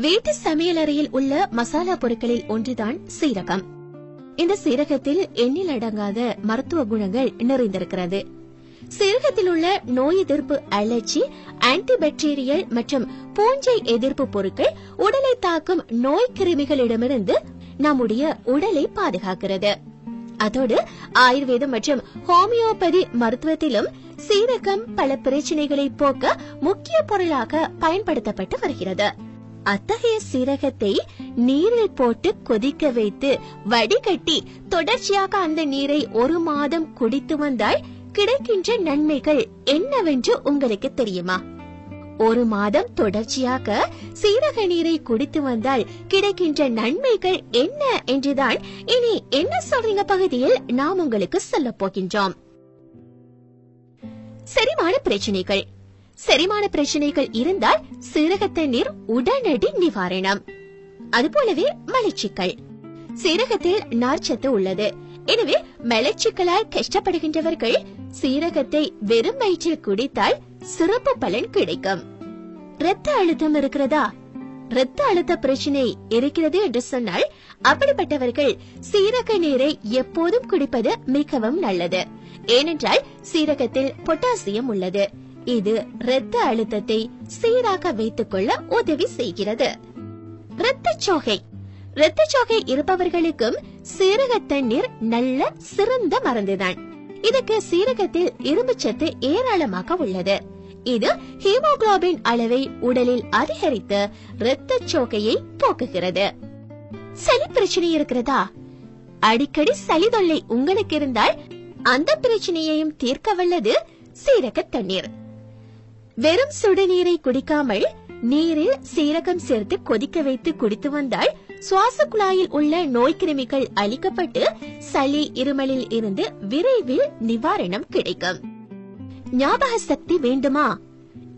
வீட்டு சமையலறையில் உள்ள மசாலா பொருட்களில் ஒன்றுதான் சீரகம். இந்த சீரகத்தில் எண்ணில் அடங்காத மருத்துவ குணங்கள் நிறைந்திருக்கிறது. சீரகத்தில் உள்ள நோய் எதிர்ப்பு அலர்ஜி ஆன்டிபாக்டீரியல் மற்றும் பூஞ்சை எதிர்ப்பு பொருட்கள் உடலை தாக்கும் நோய் கிருமிகளிடமிருந்து நம்முடைய உடலை பாதுகாக்கிறது. அதோடு ஆயுர்வேதம் மற்றும் ஹோமியோபதி மருத்துவத்திலும் சீரகம் பல பிரச்சனைகளை போக்க முக்கிய பொருளாக பயன்படுத்தப்பட்டு வருகிறது. அத்தகைய சீரகத்தை நீரில் போட்டு கொதிக்க வைத்து வடிகட்டி தொடர்ச்சியாக அந்த நீரை ஒரு மாதம் குடித்து வந்தால் கிடைக்கின்ற நன்மைகள் என்னவென்று உங்களுக்கு தெரியுமா? ஒரு மாதம் தொடர்ச்சியாக சீரக நீரை குடித்து வந்தால் கிடைக்கின்ற நன்மைகள் என்ன என்றுதான் இனி என்ன சொல்றீங்க பகுதியில் நாம் உங்களுக்கு சொல்ல போகின்றோம். செரிமான பிரச்சனைகள். செரிமான பிரச்சனைகள் இருந்தால் சீரக தண்ணீர் உடனடி நிவாரணம். அதுபோலவே மலச்சிக்கல். சீரகத்தில் நார்ச்சத்து உள்ளது. எனவே மலச்சிக்கலால் கஷ்டப்படுகின்றவர்கள் சீரகத்தை வெறும் வயிற்றில் குடித்தால் சிறப்பு பலன் கிடைக்கும். இரத்த அழுத்தம் இருக்கிறதா? இரத்த அழுத்த பிரச்சனை இருக்கிறது என்று சொன்னால் அப்படிப்பட்டவர்கள் சீரக நீரை எப்போதும் குடிப்பது மிகவும் நல்லது. ஏனென்றால் சீரகத்தில் பொட்டாசியம் உள்ளது. இது இரத்த அழுத்தத்தை சீராக வைத்துக் கொள்ள உதவி செய்கிறது. இரத்தச்சோகை இரத்தச்சோகை இருப்பவர்களுக்கும் சீரக தண்ணீர் நல்ல சிறந்த மருந்துதான். இதுக்கு சீரகத்தில் இரும்புச்சத்து ஏராளமாக உள்ளது. இது ஹீமோகுளோபின் அளவை உடலில் அதிகரித்து இரத்த சோகையை போக்குகிறது. சளி பிரச்சனை இருக்கிறதா? அடிக்கடி சளி தொல்லை உங்களுக்கு இருந்தால் அந்த பிரச்சனையையும் தீர்க்க வல்லது சீரக தண்ணீர். வெறும் சுடுநீரை குடிக்காமல் நீரில் சீரகம் சேர்த்து கொதிக்க வைத்து குடித்து வந்தால் சுவாச குழாயில் உள்ள நோய் கிருமிகள் அழிக்கப்பட்டு சளி இருமலில் இருந்து விரைவில் நிவாரணம் கிடைக்கும். ஞாபக சக்தி வேண்டுமா?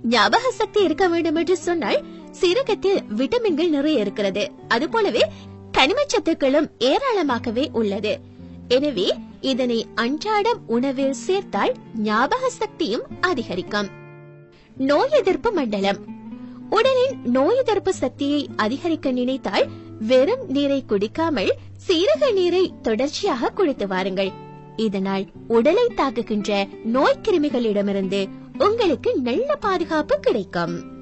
ஞாபக சக்தி இருக்க வேண்டும் என்று சொன்னால் சீரகத்தில் விட்டமின்கள் நிறைய இருக்கிறது. அதுபோலவே கனிமச்சத்துக்களும் ஏராளமாகவே உள்ளது. எனவே இதனை அன்றாடம் உணவில் சேர்த்தால் ஞாபக சக்தியும் அதிகரிக்கும். நோய் எதிர்ப்பு மண்டலம். உடலின் நோய் எதிர்ப்பு சக்தியை அதிகரிக்க நினைத்தால் வெறும் நீரை குடிக்காமல் சீரக நீரை தொடர்ச்சியாக குடித்து வாருங்கள். இதனால் உடலை தாக்குகின்ற நோய் கிருமிகளிடமிருந்து உங்களுக்கு நல்ல பாதுகாப்பு கிடைக்கும்.